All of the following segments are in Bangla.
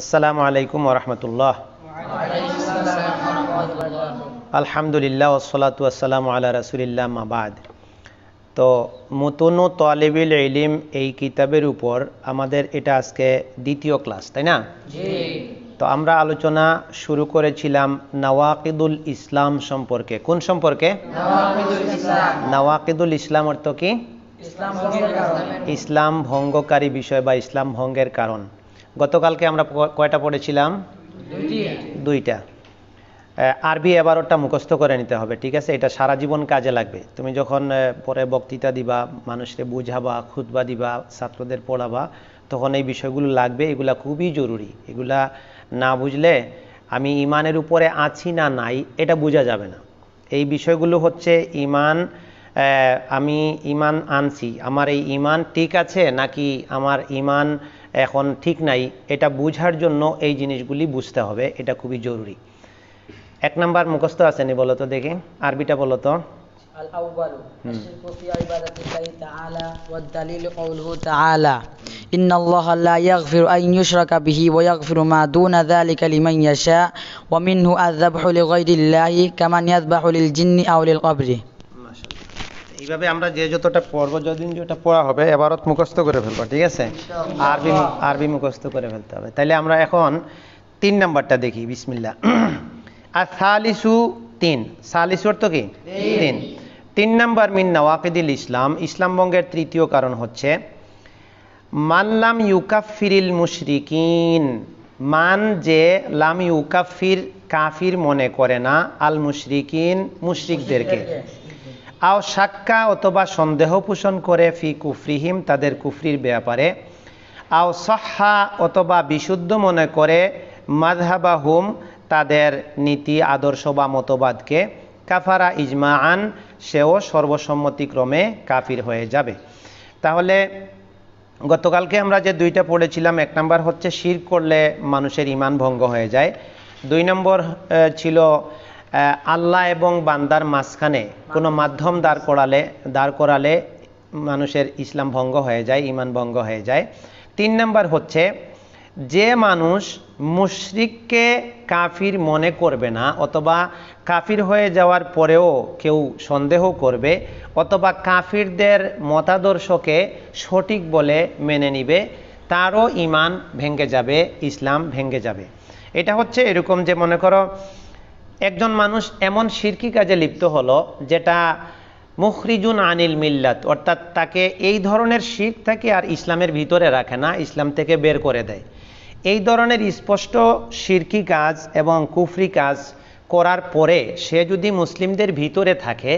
আসসালামু আলাইকুম ওরহমতুল্লাহ আলহামদুলিল্লাহ ওসলাতু আসসালামু আলা রাসুলিল্লাহ মাবাদ তো মতন তলেবিল ইলিম এই কিতাবের উপর আমাদের এটা আজকে দ্বিতীয় ক্লাস তাই না? তো আমরা আলোচনা শুরু করেছিলাম নওয়াকিদুল ইসলাম সম্পর্কে। কোন সম্পর্কে? নওয়াকিদুল ইসলাম। অর্থ কি? ইসলাম ভঙ্গকারী বিষয় বা ইসলাম ভঙ্গের কারণ। গতকালকে আমরা কয়টা পড়েছিলাম? দুইটা। আরবি এবারটা মুখস্থ করে নিতে হবে, ঠিক আছে? এটা সারা জীবন কাজে লাগবে। তুমি যখন পরে বক্তৃতা দিবা, মানুষকে বুঝাবা, খুতবা দিবা, ছাত্রদের পড়াবা, তখন এই বিষয়গুলো লাগবে। এগুলা খুবই জরুরি। এগুলা না বুঝলে আমি ইমানের উপরে আছি না নাই, এটা বোঝা যাবে না। এই বিষয়গুলো হচ্ছে ইমান আমি ইমান আনছি। আমার এই ইমান ঠিক আছে নাকি আমার ইমান এখন ঠিক নাই এটা বুঝার জন্য এই জিনিসগুলি বুঝতে হবে এটা খুবই জরুরি এক নাম্বার মুখস্থ আসেনি বলো তো দেখি আরবিটা বলো তো الأول الشرك في عبادة الله تعالى والدليل قوله تعالى إن الله لا يغفر أن يشرك به ويغفر ما دون ذلك لمن يشاء ومنه الذبح لغير الله كمن يذبح للجن أو للقبر এইভাবে আমরা যে যতটা পড়ব যদিন যেটা পড়া হবে এবারত মুখস্থ করে ফেলব ঠিক আছে? আরবি আরবি মুখস্থ করে ফেলতে হবে। তাহলে আমরা এখন তিন নাম্বারটা দেখি বিসমিল্লা আর সালিসু তিন। সালিসু অর্থ কি? তিন। তিন। নাম্বার মিন নওয়াকিদুল ইসলাম। ইসলাম বঙ্গের তৃতীয় কারণ হচ্ছে মানলাম ইউকাফিরিল মুশরিকিন। মান যে লাম ইউকাফির কাফির মনে করে না আল মুশরিকিন মুশরিকদেরকে। আও সাক্কা অথবা সন্দেহ পোষণ করে ফি কুফরিহিম, তাদের কুফরির ব্যাপারে। আও সহা অথবা বিশুদ্ধ মনে করে মাযহাবাহুম, তাদের নীতি, আদর্শ বা মতবাদকে। কাফারা ইজমা আন সেও সর্বসম্মতিক্রমে কাফির হয়ে যাবে। তাহলে গতকালকে আমরা যে দুইটা পড়েছিলাম, এক নম্বর হচ্ছে শির করলে মানুষের ইমান ভঙ্গ হয়ে যায়। দুই নম্বর ছিল আল্লাহ এবং বান্দার মাঝখানে কোনো মাধ্যম দাঁড় করালে দাঁড় করালে মানুষের ইসলাম ভঙ্গ হয়ে যায় ইমান ভঙ্গ হয়ে যায়। তিন নম্বর হচ্ছে, যে মানুষ মুশরিককে কাফির মনে করবে না অথবা কাফির হয়ে যাওয়ার পরেও কেউ সন্দেহ করবে অথবা কাফিরদের মতাদর্শকে সঠিক বলে মেনে নিবে, তারও ইমান ভেঙ্গে যাবে, ইসলাম ভেঙ্গে যাবে। এটা হচ্ছে এরকম যে মনে করো একজন মানুষ এমন শিরকি কাজে লিপ্ত হলো যেটা মুখরিজুন আনিল মিল্লাত, অর্থাৎ তাকে এই ধরনের শির থেকে আর ইসলামের ভিতরে রাখে না, ইসলাম থেকে বের করে দেয়। এই ধরনের স্পষ্ট শিরকি কাজ এবং কুফরি কাজ করার পরে সে যদি মুসলিমদের ভিতরে থাকে,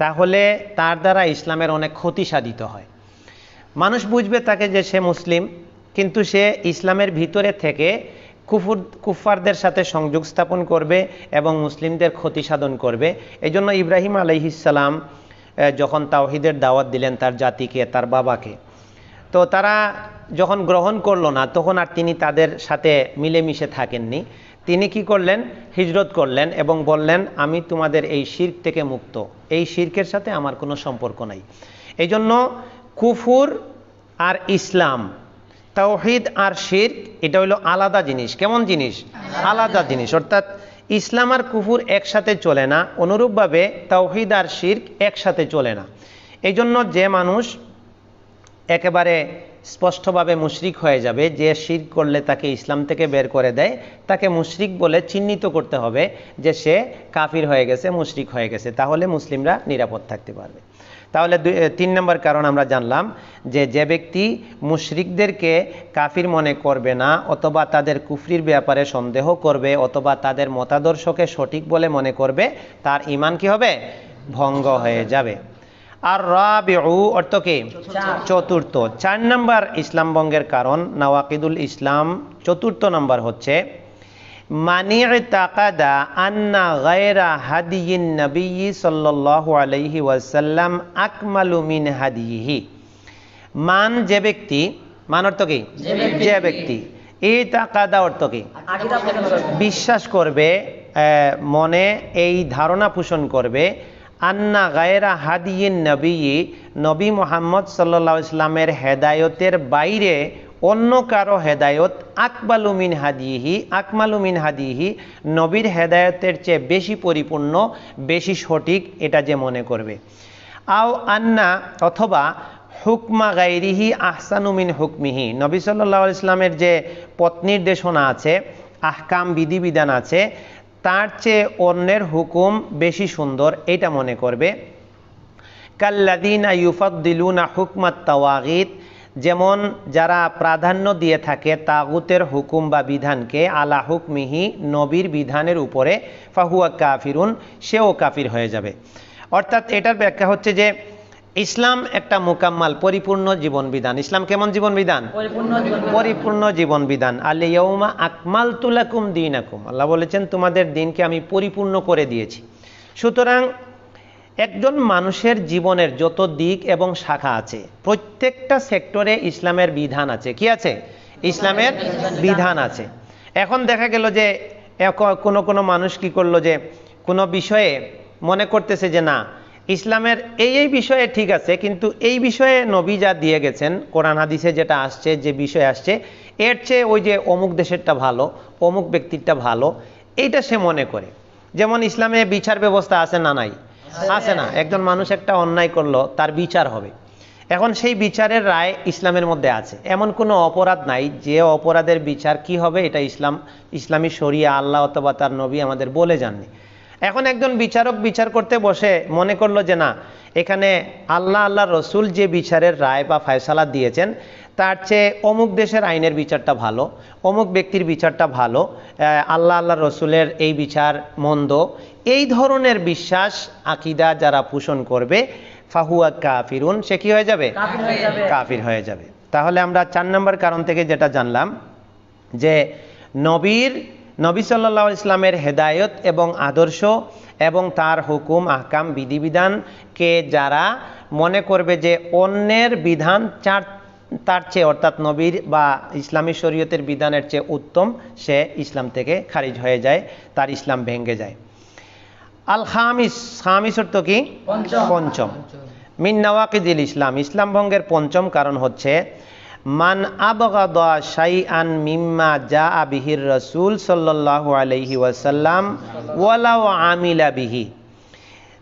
তাহলে তার দ্বারা ইসলামের অনেক ক্ষতি সাধিত হয়। মানুষ বুঝবে তাকে যে সে মুসলিম, কিন্তু সে ইসলামের ভিতরে থেকে কুফুর কুফারদের সাথে সংযোগ স্থাপন করবে এবং মুসলিমদের ক্ষতি সাধন করবে। এই জন্য ইব্রাহিম আলহিসাল্লাম যখন তাওহিদের দাওয়াত দিলেন তার জাতিকে, তার বাবাকে। তো তারা যখন গ্রহণ করল না, তখন আর তিনি তাদের সাথে মিলেমিশে থাকেননি। তিনি কি করলেন? হিজরত করলেন এবং বললেন, আমি তোমাদের এই শির্ক থেকে মুক্ত। এই শির্কের সাথে আমার কোনো সম্পর্ক নাই। এই জন্য কুফুর আর ইসলাম তাওহিদ আর শির্ক, এটা হলো আলাদা জিনিস। কেমন জিনিস? আলাদা জিনিস। অর্থাৎ ইসলাম আর কুফুর একসাথে চলে না, অনুরূপভাবে তাওহিদ আর শির্ক একসাথে চলে না। এই জন্য যে মানুষ একেবারে স্পষ্টভাবে মুশরিক হয়ে যাবে, যে শির করলে তাকে ইসলাম থেকে বের করে দেয়, তাকে মুশরিক বলে চিহ্নিত করতে হবে যে সে কাফির হয়ে গেছে, মুশরিক হয়ে গেছে। তাহলে মুসলিমরা নিরাপদ থাকতে পারবে। তাহলে তিন নম্বর কারণ আমরা জানলাম যে যে ব্যক্তি মুশরিকদেরকে কাফির মনে করবে না অথবা তাদের কুফরির ব্যাপারে সন্দেহ করবে অথবা তাদের মতাদর্শকে সঠিক বলে মনে করবে তার ইমান কি হবে? ভঙ্গ হয়ে যাবে। আর রাবিউ অর্থ কি? চতুর্থ। চার নম্বর ইসলাম বঙ্গের কারণ নওয়াকিদুল ইসলাম চতুর্থ নম্বর হচ্ছে মানি তাকাদা আন্না গায়রা হাদিয়িন নবী সাল্লাল্লাহু আলাইহি ওয়াসাল্লাম আকমালু মিন হাদিহি মান যে ব্যক্তি মান অর্থ কি? যে ব্যক্তি। এই তাকাদা অর্থ কি? বিশ্বাস করবে আহ, মনে এই ধারণা পোষণ করবে আন্না গায়রা হাদিয়িন নবী নবী মোহাম্মদ সাল্লা ইসলামের হেদায়তের বাইরে অন্য কারও হেদায়ত আকবালুমিন হাদিহি আকমালুমিন হাদিহি, নবীর হেদায়তের চেয়ে বেশি পরিপূর্ণ, বেশি সঠিক এটা যে মনে করবে। আও আন্না অথবা হুকমা গাইরিহি আহসানুমিন হুকমিহি। নবী সাল্লাহ ইসলামের যে পথ নির্দেশনা আছে, আহকাম বিধিবিধান আছে, তার চেয়ে অন্যের হুকুম বেশি সুন্দর এটা মনে করবে। কাল্লাদিনা ইউফাদ্দিলুনা হুকমাত তাওয়াগিত যেমন যারা প্রাধান্য দিয়ে থাকে তাগুতের হুকুম বা বিধানকে আলা হুকমিহি নবীর বিধানের উপরে ফাহুয়া কাফিরুন সেও কাফির হয়ে যাবে। অর্থাৎ এটার ব্যাখ্যা হচ্ছে যে ইসলাম একটা মোকাম্মাল পরিপূর্ণ জীবন বিধান। ইসলাম কেমন জীবন বিধান? পরিপূর্ণ জীবন বিধান। আলিয়াউমা আকমাল তুলাকুম দিন আকুম আল্লাহ বলেছেন তোমাদের দিনকে আমি পরিপূর্ণ করে দিয়েছি। সুতরাং একজন মানুষের জীবনের যত দিক এবং শাখা আছে, প্রত্যেকটা সেক্টরে ইসলামের বিধান আছে। কি আছে? ইসলামের বিধান আছে। এখন দেখা গেল যে কোনো কোনো মানুষ কি করল যে কোনো বিষয়ে মনে করতেছে যে না, ইসলামের এই এই বিষয়ে ঠিক আছে, কিন্তু এই বিষয়ে নবী যা দিয়ে গেছেন, কোরআন হাদিসে যেটা আসছে, যে বিষয় আসছে, এর চেয়ে ওই যে অমুক দেশেরটা ভালো, অমুক ব্যক্তিরটা ভালো, এইটা সে মনে করে। যেমন ইসলামে বিচার ব্যবস্থা আছে না নাই? আছে না। একজন মানুষ একটা অন্যায় করল, তার বিচার হবে। এখন সেই বিচারের রায় ইসলামের মধ্যে আছে। এমন কোনো অপরাধ নাই যে অপরাধের বিচার কি হবে, এটা ইসলাম, ইসলামী শরিয়া, আল্লাহ অথবা তার নবী আমাদের বলে যাননি। এখন একজন বিচারক বিচার করতে বসে মনে করল যে না, এখানে আল্লাহ আল্লাহ রসুল যে বিচারের রায় বা ফয়সালা দিয়েছেন তার চেয়ে অমুক দেশের আইনের বিচারটা ভালো অমুক ব্যক্তির বিচারটা ভালো আল্লাহ আল্লাহ রসুলের এই বিচার মন্দ এই ধরনের বিশ্বাস আকিদা যারা পোষণ করবে ফাহুয়া কাফিরুন সে কি হয়ে যাবে? কাফির হয়ে যাবে। তাহলে আমরা চার নম্বর কারণ থেকে যেটা জানলাম যে নবীর নবী সাল্লাহ ইসলামের হেদায়ত এবং আদর্শ এবং তার হুকুম আহকাম বিধিবিধানকে যারা মনে করবে যে অন্যের বিধান চার তার চেয়ে অর্থাৎ নবীর বা ইসলামী শরীয়তের বিধানের চেয়ে উত্তম সে ইসলাম থেকে খারিজ হয়ে যায় তার ইসলাম ভেঙে যায়। আল খামিস খামিস অর্থ কি? পঞ্চম। মিন নওয়াকিদিল ইসলাম। ইসলাম ভঙ্গের পঞ্চম কারণ হচ্ছে মান আবগাদা শাইআন মিম্মা যা বিহির রসুল সাল্লাল্লাহু আলাইহি ওয়াসাল্লাম ওয়ালাও আমিলা বিহি।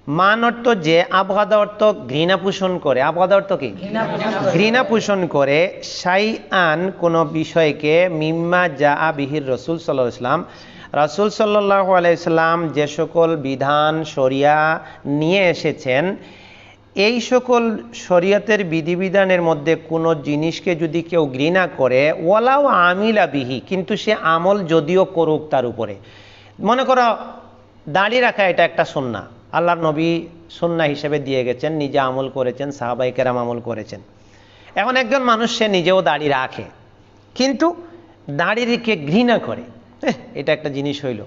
মান অর্থ যে আবগাদা অর্থ ঘৃণা পোষণ করে। আবগাদা অর্থ কি? ঘৃণা পোষণ করে। সাই আন কোনো বিষয়কে মিম্মা যা আবিহির রসুল সাল্লাহ ইসলাম রাসুল সাল্লাহ আলাইসাল্লাম যে সকল বিধান শরিয়া নিয়ে এসেছেন এই সকল শরীয়তের বিধিবিধানের মধ্যে কোনো জিনিসকে যদি কেউ ঘৃণা করে ওয়ালাও আমিলা বিহি কিন্তু সে আমল যদিও করুক তার উপরে। মনে করো দাড়ি রাখা এটা একটা সন্না আল্লাহর নবী সন্না হিসেবে দিয়ে গেছেন, নিজে আমল করেছেন সাহাবাই কেরাম আমল করেছেন। এখন একজন মানুষ, সে নিজেও দাড়ি রাখে, কিন্তু দাড়িকে ঘৃণা করে। এটা একটা জিনিস হইল।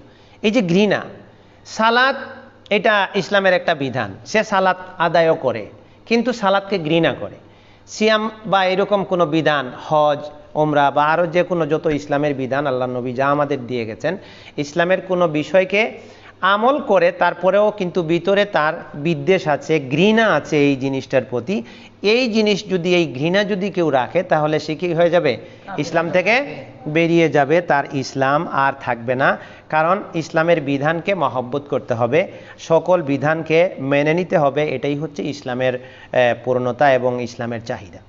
এই যে ঘৃণা সালাদ এটা ইসলামের একটা বিধান। সে সালাত আদায়ও করে, কিন্তু সালাদকে ঘৃণা করে। সিয়াম বা এরকম কোনো বিধান, হজ ওমরা বা আরও যে কোনো যত ইসলামের বিধান আল্লাহ নবী যা আমাদের দিয়ে গেছেন, ইসলামের কোনো বিষয়কে আমল করে, তারপরেও কিন্তু ভিতরে তার বিদ্বেষ আছে, ঘৃণা আছে এই জিনিসটার প্রতি। এই জিনিস যদি, এই ঘৃণা যদি কেউ রাখে, তাহলে সে কি হয়ে যাবে? ইসলাম থেকে বেরিয়ে যাবে। তার ইসলাম আর থাকবে না। কারণ ইসলামের বিধানকে মহব্বত করতে হবে। সকল বিধানকে মেনে নিতে হবে। এটাই হচ্ছে ইসলামের পূর্ণতা এবং ইসলামের চাহিদা।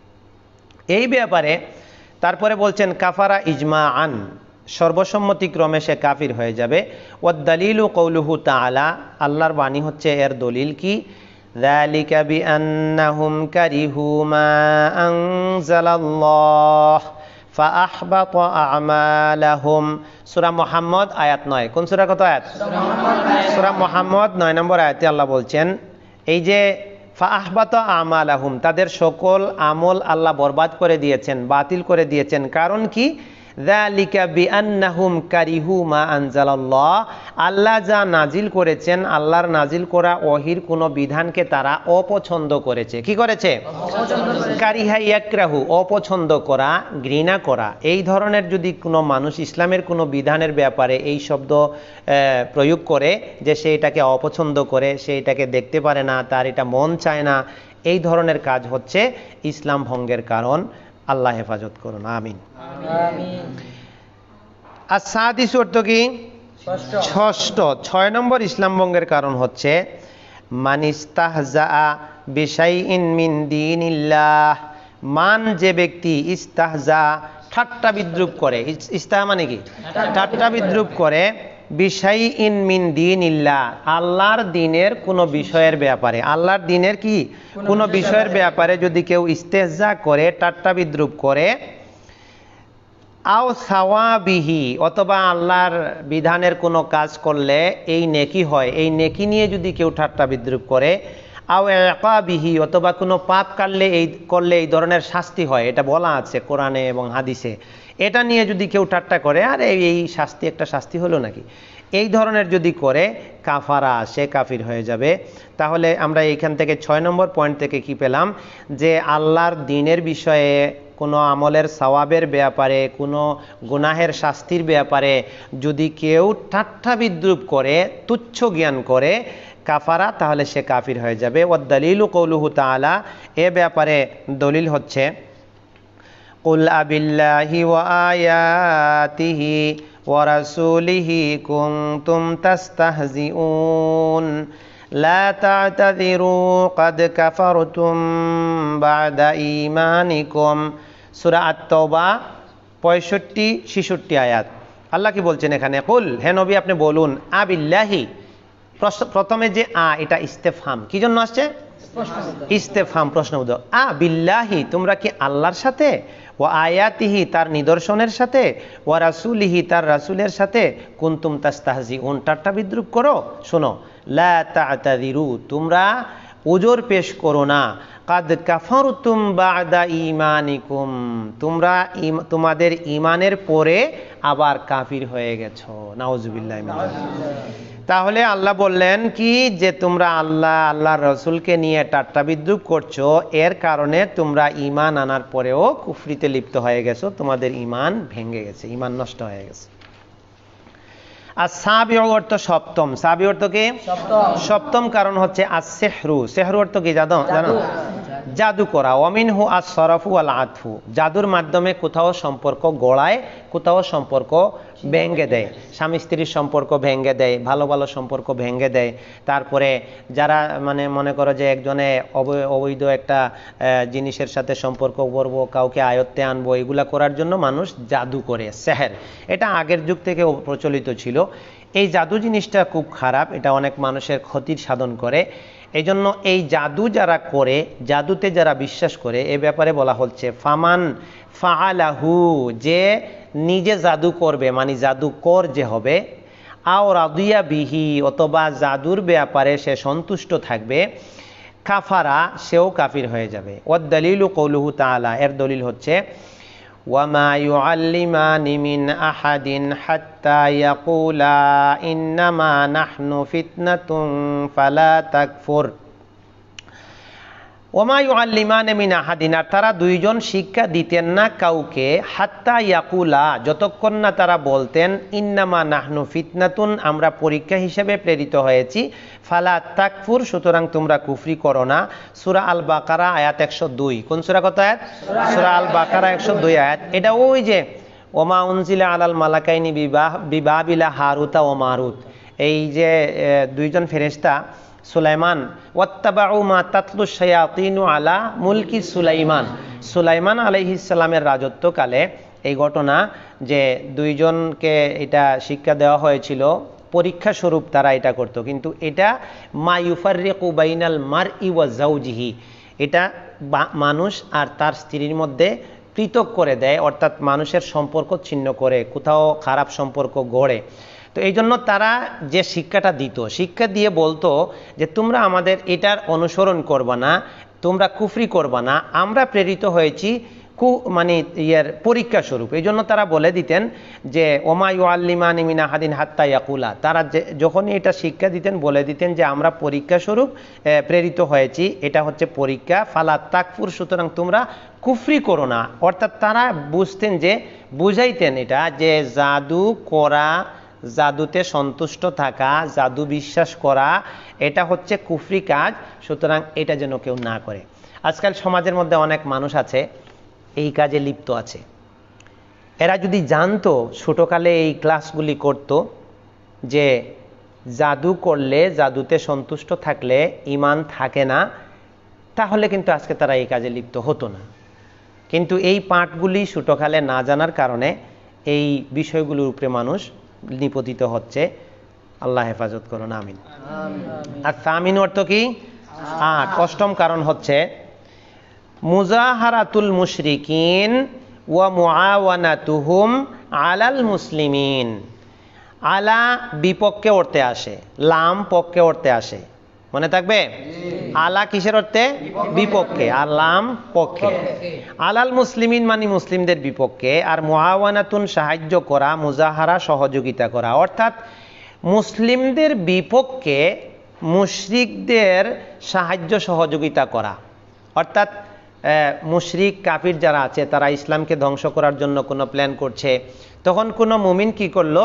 এই ব্যাপারে তারপরে বলছেন, কাফারা ইজমা আন সর্বসম্মতিক্রমে সে কাফির হয়ে যাবে ও দলিলু কৌলুহু তালা আল্লাহর বাণী হচ্ছে এর দলিল কি ذلك بأنهم كرهوا ما أنزل الله فأحبط أعمالهم সূরা মোহাম্মদ আয়াত নয় কোন সূরা কত আয়াত সূরা মোহাম্মদ নয় নম্বর আয়াতে আল্লাহ বলছেন এই যে ফাহবাত আমাল আহুম তাদের সকল আমল আল্লাহ বরবাদ করে দিয়েছেন বাতিল করে দিয়েছেন কারণ কি যালিকা বিআন্নাহুম কারিহু মা আনজালাল্লাহ আল্লাহ যা নাজিল করেছেন, আল্লাহর নাজিল করা ওহির কোনো বিধানকে তারা অপছন্দ করেছে। কি করেছে? কারিহা ইয়াকরাহু, অপছন্দ করা, ঘৃণা করা। এই ধরনের যদি কোনো মানুষ ইসলামের কোনো বিধানের ব্যাপারে এই শব্দ প্রয়োগ করে যে সে এটাকে অপছন্দ করে, সে এটাকে দেখতে পারে না, তার এটা মন চায় না, এই ধরনের কাজ হচ্ছে ইসলাম ভঙ্গের কারণ। আল্লাহ হেফাজত করুন আমিন। আর সাদিস অর্থ কি? ষষ্ঠ। ছয় নম্বর ইসলাম ভঙ্গের কারণ হচ্ছে মানিস্তাহজা বিশাই ইন মিন মান যে ব্যক্তি ইস্তাহজা ঠাট্টা বিদ্রুপ করে ইস- ইস্তাহা মানে কি? ঠাট্টা বিদ্রুপ করে বিশাই ইন মিন দিনিল্লাহ আল্লাহর দিনের কোনো বিষয়ের ব্যাপারে। আল্লাহর দিনের কি? কোনো বিষয়ের ব্যাপারে। যদি কেউ ইস্তেহজা করে ঠাট্টা বিদ্রুপ করে আও সাওয়াবিহি অথবা আল্লাহর বিধানের কোনো কাজ করলে এই নেকি হয় এই নেকি নিয়ে যদি কেউ ঠাট্টা বিদ্রুপ করে আও একাবিহি অথবা কোনো পাপ কাটলে এই করলে এই ধরনের শাস্তি হয় এটা বলা আছে কোরআনে এবং হাদিসে। এটা নিয়ে যদি কেউ ঠাট্টা করে, আর এই শাস্তি একটা শাস্তি হলো নাকি? এই ধরনের যদি করে, কাফারা সে কাফির হয়ে যাবে। তাহলে আমরা এইখান থেকে ছয় নম্বর পয়েন্ট থেকে কি পেলাম? যে আল্লাহর দিনের বিষয়ে কোনো আমলের সওয়াবের ব্যাপারে, কোনো গুনাহের শাস্তির ব্যাপারে যদি কেউ ঠাট্টা বিদ্রুপ করে, তুচ্ছ জ্ঞান করে, কাফারা, তাহলে সে কাফির হয়ে যাবে। ও দলিল কৌলুহু তালা এ ব্যাপারে দলিল হচ্ছে قل أب الله وآياته ورسوله كنتم تستهزئون لا تعتذروا قد كفرتم بعد إيمانكم سورة التوبة পঁয়ষট্টি ছিষট্টি আয়াত আল্লাহ কি বলছেন এখানে কুল হে নবী আপনি বলুন আবিল্লাহি প্রশ্ন- প্রথমে যে আ এটা ইস্তেফাম কি জন্য আসছে ইস্তেফাম প্রশ্ন উদয় আ, বিল্লাহি, তোমরা কি আল্লাহর সাথে? ও আয়াতিহি, তার নিদর্শনের সাথে? ও রাসুলিহি, তার রাসুলের সাথে? কুন্তুম তাস্তাহাজি উন টাট্টা বিদ্রুপ করো। শোনো, লা তা তোমরা উজোর পেশ করো না। কাদ কাফারতুম বাদা ইমানিকুম তোমরা তোমাদের ইমানের পরে আবার কাফির হয়ে গেছো। নাউজুবিল্লাহ তাহলে আল্লাহ বললেন কি, যে তোমরা আল্লাহ, আল্লাহর রসুলকে নিয়ে টাট্টা বিদ্রুপ করছ, এর কারণে তোমরা ইমান আনার পরেও কুফরিতে লিপ্ত হয়ে গেছো, তোমাদের ইমান ভেঙে গেছে ইমান নষ্ট হয়ে গেছে। আর সাবি অর্থ সপ্তম। সাবি অর্থ কি? সপ্তম। সপ্তম কারণ হচ্ছে আর সেহরু সেহরু অর্থ কি জানো? জানো? জাদু। করা। অমিন হু আর সরফু আল আতফু জাদুর মাধ্যমে কোথাও সম্পর্ক গড়ায়, কোথাও সম্পর্ক ভেঙ্গে দেয়। স্বামী স্ত্রীর সম্পর্ক ভেঙ্গে দেয়, ভালো ভালো সম্পর্ক ভেঙ্গে দেয়। তারপরে যারা মানে মনে করো যে একজনে অবৈ- অবৈধ একটা জিনিসের সাথে সম্পর্ক করব, কাউকে আয়ত্তে আনব, এগুলা করার জন্য মানুষ জাদু করে, সেহের। এটা আগের যুগ থেকে প্রচলিত ছিল। এই জাদু জিনিসটা খুব খারাপ, এটা অনেক মানুষের ক্ষতির সাধন করে। এই জন্য এই জাদু যারা করে, জাদুতে যারা বিশ্বাস করে, এ ব্যাপারে বলা হচ্ছে, ফামান ফাআলাহু, যে নিজে জাদু করবে মানে জাদু কর যে হবে, আও রাদুয়া বিহি, অথবা জাদুর ব্যাপারে সে সন্তুষ্ট থাকবে, কাফারা, সেও কাফির হয়ে যাবে। ও দলিল কৌলুহু তাআলা, এর দলিল হচ্ছে وما يعلمان من أحد حتى يقولا إنما نحن فتنة فلا تكفر ওমা ইউআল্লিমান মিন আহাদিন, আর তারা দুইজন শিক্ষা দিতেন না কাউকে, হাত্তা ইয়াকুলা, যতক্ষণ না তারা বলতেন, ইন্নামা নাহনু ফিতনাতুন আমরা পরীক্ষা হিসেবে প্রেরিত হয়েছি। ফালা তাকফুর, সুতরাং তোমরা কুফরি করো না। সুরা আল বাকারা আয়াত একশো দুই। কোন সুরা কত আয়াত? সুরা আল বাকারা একশো দুই আয়াত। এটা ওই যে, ওমা উনজিলা আলাল মালাকাইনি বিবাহ বিবাহ বিলা হারুতা ও মারুত এই যে দুইজন ফেরেশতা সুলাইমান, ওয়াত্তাবাউ মা তাতলু আলা মুলকি সুলাইমান। সুলাইমান আলাইহিসসালামের রাজত্বকালে এই ঘটনা যে দুইজনকে এটা শিক্ষা দেওয়া হয়েছিল, পরীক্ষা স্বরূপ তারা এটা করত। কিন্তু এটা মা ইউফারিকু বাইনাল মার ইওয়া জাউজিহি। এটা মানুষ আর তার স্ত্রীর মধ্যে পৃথক করে দেয়, অর্থাৎ মানুষের সম্পর্ক ছিন্ন করে, কোথাও খারাপ সম্পর্ক গড়ে। তো এই জন্য তারা যে শিক্ষাটা দিত, শিক্ষা দিয়ে বলতো যে তোমরা আমাদের এটার অনুসরণ করবা না, তোমরা কুফরি করবা না, আমরা প্রেরিত হয়েছি কু মানে ইয়ের পরীক্ষা স্বরূপ। এই জন্য তারা বলে দিতেন যে ওমায়ু আল্লিমান ইমিনা হাদিন হাত্তা ইয়াকুলা। তারা যে, যখনই এটা শিক্ষা দিতেন, বলে দিতেন যে, আমরা পরীক্ষা স্বরূপ প্রেরিত হয়েছি, এটা হচ্ছে পরীক্ষা। ফালা তাকফুর, সুতরাং তোমরা কুফরি করো না। অর্থাৎ তারা বুঝতেন যে, বুঝাইতেন এটা যে, জাদু, করা জাদুতে সন্তুষ্ট থাকা, জাদু বিশ্বাস করা, এটা হচ্ছে কুফরি কাজ, সুতরাং এটা যেন কেউ না করে। আজকাল সমাজের মধ্যে অনেক মানুষ আছে, এই কাজে লিপ্ত আছে। এরা যদি জানতো, ছোটোকালে এই ক্লাসগুলি করত, যে জাদু করলে, জাদুতে সন্তুষ্ট থাকলে ইমান থাকে না, তাহলে কিন্তু আজকে তারা এই কাজে লিপ্ত হতো না। কিন্তু এই পাঠগুলি ছোটোকালে না জানার কারণে এই বিষয়গুলোর উপরে মানুষ নিপতিত হচ্ছে। আল্লাহ হেফাজত করুন আমিন। আর তামিন অর্থ কি? আট। অষ্টম কারণ হচ্ছে মুজাহারাতুল মুশরিকিন ওয়া মুআওয়ানাতুহুম আলাল মুসলিমিন। আলা বিপক্ষে অর্থে আসে লাম পক্ষে অর্থে আসে। মনে থাকবে? আলা কিসের অর্থে? বিপক্ষে। আর লাম পক্ষে। আলাল মুসলিমিন মানে মুসলিমদের বিপক্ষে। আর মুআওয়ানাতুন সাহায্য করা মুজাহারা সহযোগিতা করা। অর্থাৎ মুসলিমদের বিপক্ষে মুশরিকদের সাহায্য সহযোগিতা করা। অর্থাৎ মুশরিক কাফির যারা আছে তারা ইসলামকে ধ্বংস করার জন্য কোনো প্ল্যান করছে। তখন কোনো মুমিন কি করল?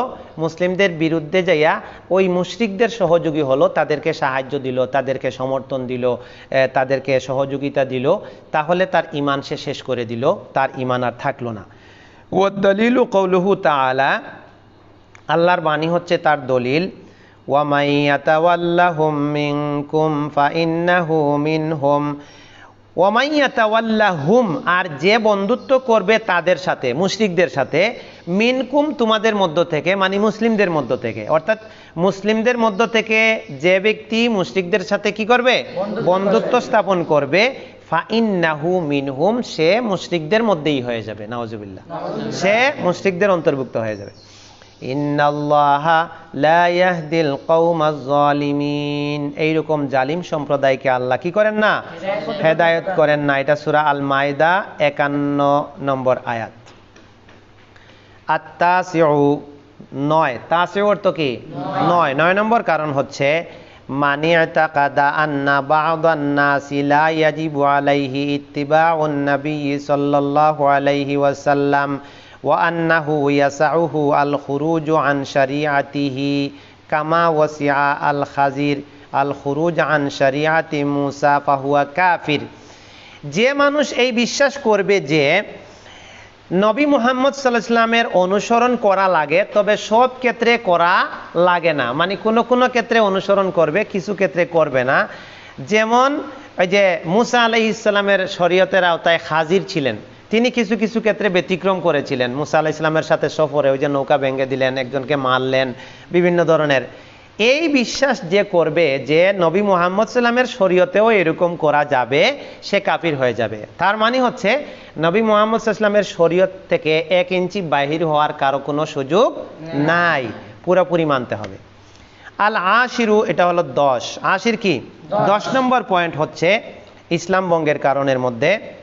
মুসলিমদের বিরুদ্ধে যাইয়া ওই মুশরিকদের সহযোগী হলো, তাদেরকে সাহায্য দিল, তাদেরকে সমর্থন দিল তাদেরকে সহযোগিতা দিল, তাহলে তার ইমান সে শেষ করে দিল, তার ইমান আর থাকল না। ও দলিল ও কৌলুহু তাআলা, আল্লাহর বাণী হচ্ছে তার দলিল ওয়ামাইয়াতাওয়াল্লাহুম মিনকুম ফাইন্নাহু মিনহুম ওয়ামাইয়াতাওয়াল্লাহুম আর যে বন্ধুত্ব করবে তাদের সাথে মুশরিকদের সাথে মিনকুম তোমাদের মধ্য থেকে মানে মুসলিমদের মধ্য থেকে। অর্থাৎ মুসলিমদের মধ্য থেকে যে ব্যক্তি মুশরিকদের সাথে কি করবে? বন্ধুত্ব স্থাপন করবে। ফাইন্নাহু মিনহুম সে মুশরিকদের মধ্যেই হয়ে যাবে নাওজুবিল্লাহ। সে মুশরিকদের অন্তর্ভুক্ত হয়ে যাবে। এইরকম জালিম সম্প্রদায়কে আল্লাহ কি করেন না? হেদায়েত করেন না। এটা সূরা আল মাইদা 51 নম্বর আয়াত। আত্তাসিউ নয়। তাসিউ অর্থ কি? নয়। নয়। নম্বর কারণ হচ্ছে মানি তাকাদা আন্না বা'দান নাসি ইয়াজিবু আলাইহি ইত্তিবাউন নবী সাল্লাল্লাহু আলাইহি ওয়াসাল্লাম। ওয়ান্নাহু ইয়াসাউহু আল খুরুজ আন কামা ওয়াসিয়া আল খাজির আল খুরুজ আন মুসা কাফির যে মানুষ এই বিশ্বাস করবে যে নবী মুহাম্মদ সাল্লাহামের অনুসরণ করা লাগে, তবে সব ক্ষেত্রে করা লাগে না। মানে কোনো কোনো ক্ষেত্রে অনুসরণ করবে, কিছু ক্ষেত্রে করবে না। যেমন ওই যে মুসা আলহ ইসলামের শরীয়তের আওতায় হাজির ছিলেন। তিনি কিছু কিছু ক্ষেত্রে ব্যতিক্রম করেছিলেন। মুসা আলাহ ইসলামের সাথে সফরে ওই যে নৌকা ভেঙে দিলেন একজনকে মারলেন বিভিন্ন ধরনের। এই বিশ্বাস যে করবে যে নবী মোহাম্মদ সাল্লামের শরীয়তেও এরকম করা যাবে সে কাফির হয়ে যাবে। তার মানে হচ্ছে নবী মোহাম্মদ সাল্লামের শরীয়ত থেকে এক ইঞ্চি বাহির হওয়ার কারও কোনো সুযোগ নাই। পুরোপুরি মানতে হবে। আল আশিরু এটা হলো দশ। আশির কি? দশ। নম্বর পয়েন্ট হচ্ছে ইসলাম বঙ্গের কারণের মধ্যে।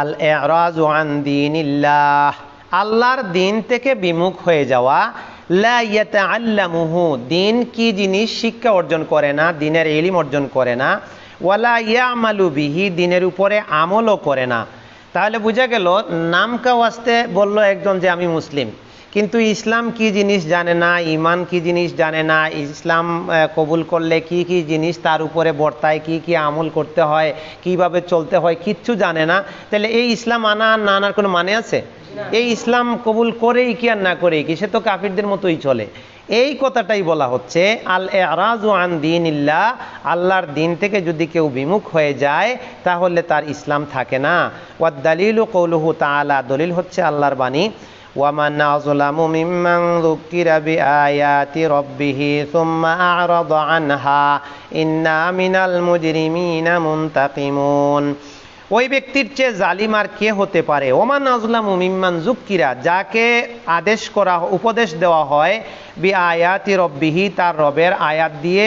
আল এরাজ দিন দিনিল্লাহ। আল্লাহর দিন থেকে বিমুখ হয়ে যাওয়া, লা ইয়াতাআল্লামুহু, দিন কি জিনিস শিক্ষা অর্জন করে না, দিনের এলিম অর্জন করে না ওয়ালা ইয়ামালু বিহি, দিনের উপরে আমলও করে না। তাহলে বুঝা গেল নামকা ওয়াস্তে বলল একজন যে আমি মুসলিম। কিন্তু ইসলাম কি জিনিস জানে না ইমান কি জিনিস জানে না ইসলাম কবুল করলে কি কি জিনিস তার উপরে বর্তায় কি কি আমল করতে হয় কীভাবে চলতে হয় কিচ্ছু জানে না। তাহলে এই ইসলাম আনা আর না আনার কোনো মানে আছে? এই ইসলাম কবুল করেই কি আর না করেই কি? সে তো কাফিরদের মতোই চলে। এই কথাটাই বলা হচ্ছে আল এরাজু আন দিন ইল্লাহ আল্লাহর দিন থেকে যদি কেউ বিমুখ হয়ে যায় তাহলে তার ইসলাম থাকে না। ওয়াদ দালিল কৌলুহু তাআলা দলিল হচ্ছে আল্লাহর বাণী। ومن أظلم ممن ذكر بآيات ربه ثم أعرض عنها إنا من المجرمين منتقمون ওই ব্যক্তির চেয়ে জালিম আর কে হতে পারে ওমান আজলাম মিম্মান জুক্কিরা যাকে আদেশ করা উপদেশ দেওয়া হয় বি আয়াতি রব্বিহি তার রবের আয়াত দিয়ে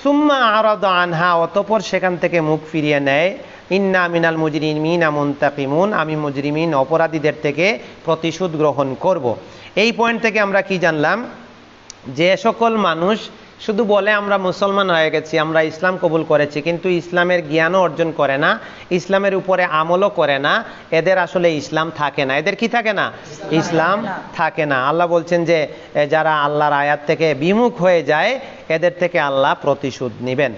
সুম্মা আরদ আনহা অতপর সেখান থেকে মুখ ফিরিয়ে নেয় ইন্না মিনাল মুজরিমিন মুন্তাকিমুন, আমি মুজরিমিন অপরাধীদের থেকে প্রতিশোধ গ্রহণ করব। এই পয়েন্ট থেকে আমরা কি জানলাম? যে সকল মানুষ শুধু বলে আমরা মুসলমান হয়ে গেছি, আমরা ইসলাম কবুল করেছি, কিন্তু ইসলামের জ্ঞানও অর্জন করে না, ইসলামের উপরে আমলও করে না, এদের আসলে ইসলাম থাকে না। এদের কি থাকে না? ইসলাম থাকে না। আল্লাহ বলছেন যে যারা আল্লাহর আয়াত থেকে বিমুখ হয়ে যায়, এদের থেকে আল্লাহ প্রতিশোধ নেবেন।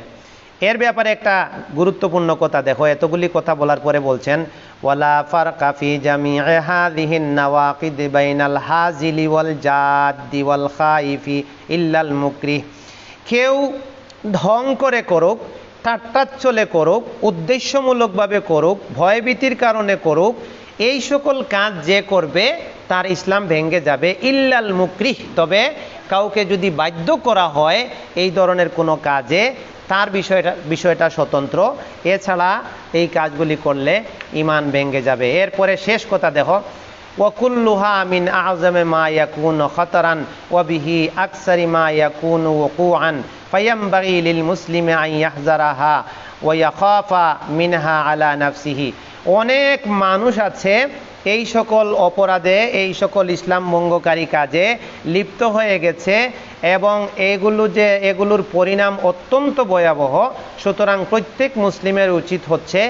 এর ব্যাপারে একটা গুরুত্বপূর্ণ কথা দেখো। এতগুলি কথা বলার পরে বলছেন, ওয়ালা ফারকা ফি জামি'i হাযিহিন নাওয়াকিদ বাইনাল হাজিলি ওয়াল জাদ্দি ওয়াল খাইফি ইল্লাল মুকরিহ। কেউ ঢং করে করুক, ঠাট্টাচ্ছলে করুক, উদ্দেশ্যমূলকভাবে করুক, ভয়ভীতির কারণে করুক, এই সকল কাজ যে করবে তার ইসলাম ভেঙ্গে যাবে ইল্লাল মুকরিহ। তবে কাউকে যদি বাধ্য করা হয় এই ধরনের কোনো কাজে তার বিষয়টা বিষয়টা স্বতন্ত্র। এছাড়া এই কাজগুলি করলে ইমান ভেঙ্গে যাবে। এরপরে শেষ কথা দেখো ওকুল্লুহা মিন আজমে মা ইয়াকুন খতরান বিহি আকসারি মা ইয়াকুন ওকুআন। ফায়ামবাগি লিল মুসলিমে আই ইয়াহজারাহা ওয়া ইয়াখাফা মিনহা আলা নাফসিহি। অনেক মানুষ আছে এই সকল অপরাধে, এই সকল ইসলাম ভঙ্গকারী কাজে লিপ্ত হয়ে গেছে এবং এগুলো যে, এগুলোর পরিণাম অত্যন্ত ভয়াবহ। সুতরাং প্রত্যেক মুসলিমের উচিত হচ্ছে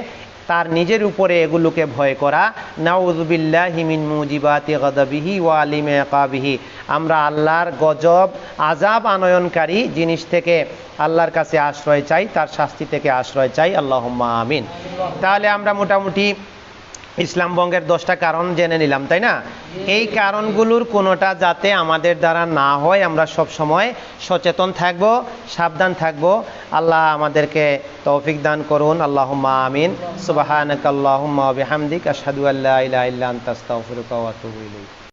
তার নিজের উপরে এগুলোকে ভয় করা। নাউজুবিল্লাহ হিমিন মুজিবাতি গদবিহি ওয়া আলিমে কাবিহি আমরা আল্লাহর গজব আজাব আনয়নকারী জিনিস থেকে আল্লাহর কাছে আশ্রয় চাই, তার শাস্তি থেকে আশ্রয় চাই। আল্লাহ আমিন। তাহলে আমরা মোটামুটি ইসলাম বঙ্গের দশটা কারণ জেনে নিলাম, তাই না? এই কারণগুলোর কোনোটা যাতে আমাদের দ্বারা না হয়, আমরা সব সময় সচেতন থাকব, সাবধান থাকব। আল্লাহ আমাদেরকে তৌফিক দান করুন। আল্লাহ আমিন। সুবাহ আল্লাহ বিহামদিক। আশহাদু আল্লা ইলাহা ইল্লা আনতা, আস্তাগফিরুকা ওয়া আতুবু ইলাইক।